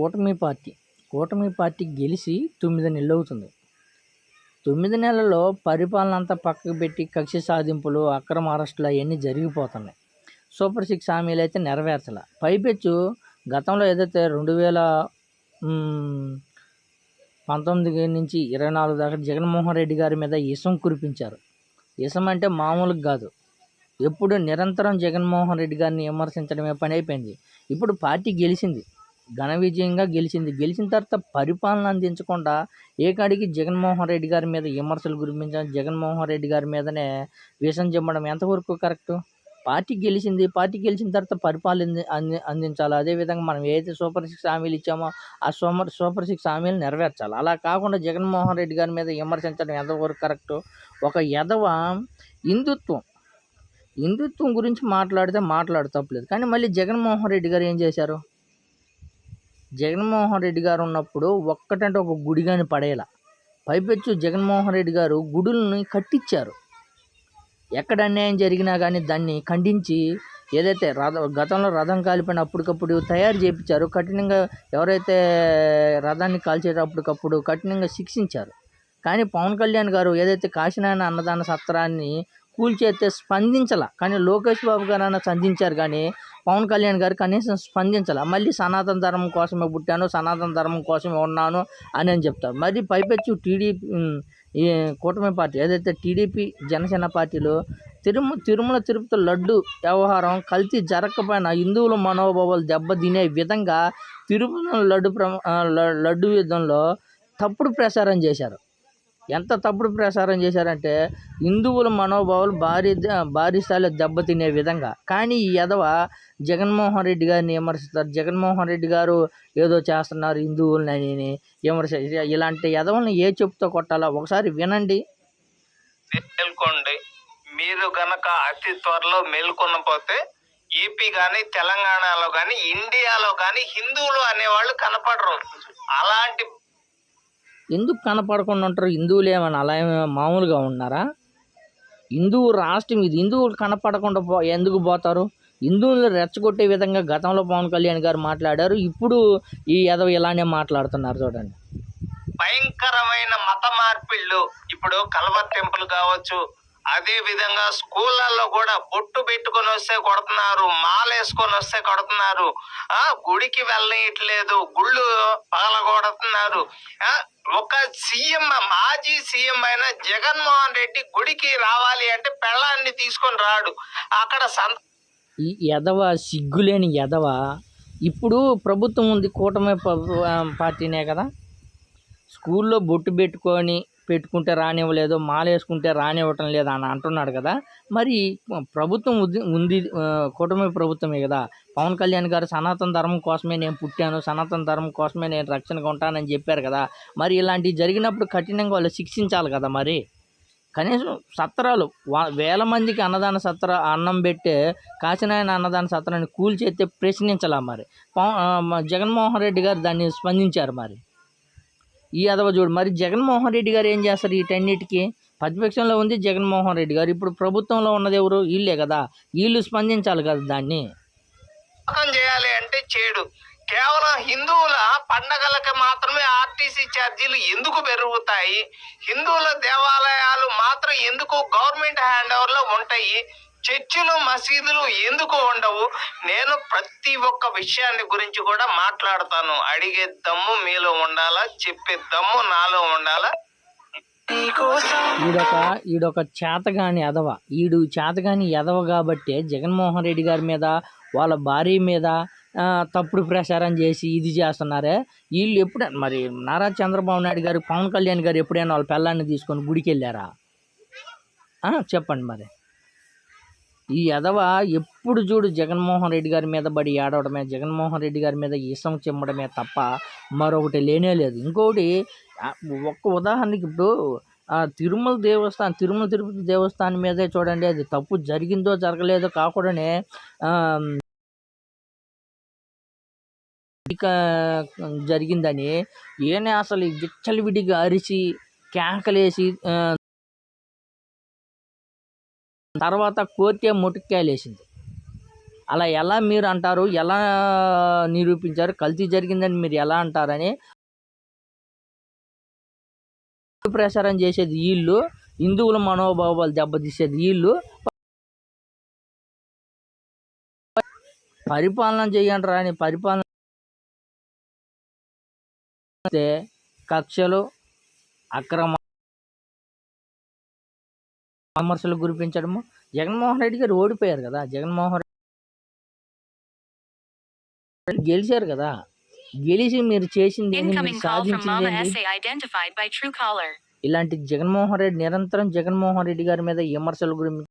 కూటమి పార్టీ కూటమి పార్టీ గెలిచి తొమ్మిది నెలలు అవుతుంది. తొమ్మిది నెలల్లో పరిపాలన అంతా పక్కకు పెట్టి కక్ష సాధింపులు అక్రమ అరెస్టులు అవన్నీ జరిగిపోతున్నాయి. సూపర్ సిక్స్ హామీలు అయితే నెరవేర్చాల. పైపెచ్చు గతంలో ఏదైతే రెండు వేల పంతొమ్మిది నుంచి ఇరవై నాలుగు దాకా జగన్మోహన్ రెడ్డి గారి మీద ఇసం కురిపించారు. ఇసం అంటే మామూలుగా కాదు. ఎప్పుడు నిరంతరం జగన్మోహన్ రెడ్డి గారిని విమర్శించడమే పని అయిపోయింది. ఇప్పుడు పార్టీ గెలిచింది. ఘన విజయంగా గెలిచింది. గెలిచిన తర్వాత పరిపాలన అందించకుండా ఏకాడికి జగన్మోహన్ రెడ్డి గారి మీద విమర్శలు గురిపించడం జగన్మోహన్ రెడ్డి గారి మీదనే విషం చెమ్మడం ఎంతవరకు కరెక్ట్? పార్టీ గెలిచింది. పార్టీ గెలిచిన తర్వాత పరిపాలన అంది అందించాలి. అదేవిధంగా మనం ఏదైతే సూపర్ సిక్స్ హామీలు ఇచ్చామో ఆ సూపర్ సూపర్ సిక్స్ హామీలు నెరవేర్చాలి. అలా కాకుండా జగన్మోహన్ రెడ్డి గారి మీద విమర్శించడం ఎంతవరకు కరెక్ట్? ఒక ఎదవ హిందుత్వం హిందుత్వం గురించి మాట్లాడితే మాట్లాడతప్పలేదు. కానీ మళ్ళీ జగన్మోహన్ రెడ్డి గారు ఏం చేశారు? జగన్మోహన్ రెడ్డి గారు ఉన్నప్పుడు ఒక్కటంటే ఒక గుడి కానీ పడేలా. పైపెచ్చు జగన్మోహన్ రెడ్డి గారు గుడుల్ని కట్టించారు ఎక్కడ అన్యాయం జరిగినా కానీ దాన్ని ఖండించి ఏదైతే రథ గతంలో రథం కాలిపోయిన అప్పటికప్పుడు తయారు చేయించారు కఠినంగా ఎవరైతే రథాన్ని కాల్చేటప్పటికప్పుడు కఠినంగా శిక్షించారు. కానీ పవన్ కళ్యాణ్ గారు ఏదైతే కాశీనాయన అన్నదాన సత్రాన్ని కూల్చేస్తే స్పందించాల. కానీ లోకేష్ బాబు గారు అన్న స్పందించారు కానీ పవన్ కళ్యాణ్ గారు కనీసం స్పందించాలి? మళ్ళీ సనాతన ధర్మం కోసమే పుట్టాను సనాతన ధర్మం కోసమే ఉన్నాను అని అని చెప్తారు. మరి పైపెచ్చు టీడీపీ ఈ కూటమి పార్టీ ఏదైతే టీడీపీ జనసేన పార్టీలో తిరుమ తిరుమల తిరుపతి లడ్డు వ్యవహారం కల్తీ జరగకపోయిన హిందువుల మనోభావాలు దెబ్బతినే విధంగా తిరుమల లడ్డు ప్ర లడ్డు యుద్ధంలో తప్పుడు ప్రచారం చేశారు. ఎంత తప్పుడు ప్రచారం చేశారంటే హిందువుల మనోభావాలు భారీ భారీ స్థాయిలో దెబ్బతినే విధంగా. కానీ ఈ ఎదవ జగన్మోహన్ రెడ్డి గారిని విమర్శిస్తారు. జగన్మోహన్ రెడ్డి గారు ఏదో చేస్తున్నారు హిందువులని విమర్శ ఇలాంటి ఎదవల్ని ఏ చెప్పుతో కొట్టాలా? ఒకసారి వినండి. మేల్కోండి. మీరు గనక అతి త్వరలో మేల్కొనపోతే ఏపీ కానీ తెలంగాణలో కానీ ఇండియాలో కానీ హిందువులు అనేవాళ్ళు కనపడరు. అలాంటి ఎందుకు కనపడకుండా ఉంటారు? హిందువులు ఏమైనా అలా ఏమైనా మామూలుగా ఉన్నారా? హిందువు రాష్ట్రం ఇది. హిందువులు కనపడకుండా పో ఎందుకు పోతారు? హిందువులు రెచ్చగొట్టే విధంగా గతంలో పవన్ కళ్యాణ్ గారు మాట్లాడారు. ఇప్పుడు ఈ యదవ ఇలానే మాట్లాడుతున్నారు చూడండి. భయంకరమైన మత మార్పిళ్ళు ఇప్పుడు కల్వర్ టెంపుల్ కావచ్చు అదే విధంగా స్కూళ్ళల్లో కూడా బొట్టు పెట్టుకొని వస్తే కొడుతున్నారు మాలేసుకొని వస్తే కొడుతున్నారు. ఆ గుడికి వెళ్ళనీయట్లేదు గుళ్ళు పగల కొడుతున్నారు ఒక సీఎం మాజీ సీఎం అయిన జగన్మోహన్ రెడ్డి గుడికి రావాలి అంటే పెళ్ళాన్ని తీసుకొని రాడు. అక్కడ సంత ఈ ఎదవ సిగ్గులేని ఎదవ ఇప్పుడు ప్రభుత్వం ఉంది కూటమి పార్టీనే కదా. స్కూల్లో బొట్టు పెట్టుకొని పెట్టుకుంటే రానివ్వలేదు మాల వేసుకుంటే రానివ్వటం లేదు అని అంటున్నాడు కదా. మరి ప్రభుత్వం ఉంది- కుటుంబ కూటమి ప్రభుత్వమే కదా. పవన్ కళ్యాణ్ గారు సనాతన ధర్మం కోసమే నేను పుట్టాను సనాతన ధర్మం కోసమే నేను రక్షణగా ఉంటానని చెప్పారు కదా. మరి ఇలాంటివి జరిగినప్పుడు కఠినంగా వాళ్ళు శిక్షించాలి కదా మరి. కనీసం సత్రాలు వేల మందికి అన్నదాన సత్ర అన్నం పెట్టే కాశీనాయన అన్నదాన సత్రాన్ని కూల్చేస్తే ప్రశ్నించాలా మరి. పవ- జగన్మోహన్ రెడ్డి గారు దాన్ని స్పందించారు మరి. ఈ అదవ చూడు మరి జగన్మోహన్ రెడ్డి గారు ఏం చేస్తారు వీటన్నిటికీ ప్రతిపక్షంలో ఉంది జగన్మోహన్ రెడ్డి గారు. ఇప్పుడు ప్రభుత్వంలో ఉన్నది ఎవరు? వీళ్ళే కదా. వీళ్ళు స్పందించాలి కదా దాన్ని. చేయాలి అంటే చేయడు కేవలం హిందువుల పండగలకి మాత్రమే ఆర్టీసీ ఛార్జీలు ఎందుకు పెరుగుతాయి? హిందువుల దేవాలయాలు మాత్రం ఎందుకు గవర్నమెంట్ హ్యాండ్ ఓవర్లో ఉంటాయి? చర్చిలు మసీదులు ఎందుకు ఉండవు? నేను ప్రతి ఒక్క విషయాన్ని గురించి కూడా మాట్లాడతాను. అడిగే దమ్ము మీలో ఉండాలా? చెప్పే దమ్ము నాలో ఉండాలా? ఈడొక ఈడొక చేతగాని ఎదవ ఈడు చేతగాని ఎదవ కాబట్టే జగన్మోహన్ రెడ్డి గారి మీద వాళ్ళ భార్య మీద తప్పుడు ప్రచారం చేసి ఇది చేస్తున్నారే. వీళ్ళు ఎప్పుడైనా మరి నారా చంద్రబాబు నాయుడు గారు పవన్ కళ్యాణ్ గారు ఎప్పుడైనా వాళ్ళ పిల్లాన్ని తీసుకొని గుడికి వెళ్ళారా చెప్పండి మరి. ఈ ఎదవ ఎప్పుడు చూడు జగన్మోహన్ రెడ్డి గారి మీద బడి ఏడవడమే జగన్మోహన్ రెడ్డి గారి మీద ఈసం చిమ్మడమే తప్ప మరొకటి లేనే లేదు. ఇంకొకటి ఒక్క ఉదాహరణకి ఇప్పుడు ఆ తిరుమల దేవస్థానం తిరుమల తిరుపతి దేవస్థానం మీదే చూడండి అది తప్పు జరిగిందో జరగలేదో కాకుండానే జరిగిందని ఈయన అసలు విచ్చలవిడిగా అరిచి కేకలేసి తర్వాత కోర్టే ముటిక్కాయలు అలా ఎలా మీరు అంటారు? ఎలా నిరూపించారు? కల్తీ జరిగిందని మీరు ఎలా అంటారని ప్రచారం చేసేది వీళ్ళు. హిందువుల మనోభావాలు దెబ్బతీసేది వీళ్ళు. పరిపాలన చేయండి రాని పరిపాలన కక్షలు అక్రమ విమర్శలు కురిపించడము. జగన్మోహన్ రెడ్డి గారు ఓడిపోయారు కదా. జగన్మోహన్ రెడ్డి గెలిచారు కదా. గెలిచి మీరు చేసింది సాధించింది. ఇలాంటి జగన్మోహన్ రెడ్డి నిరంతరం జగన్మోహన్ రెడ్డి గారి మీద విమర్శలు గురించి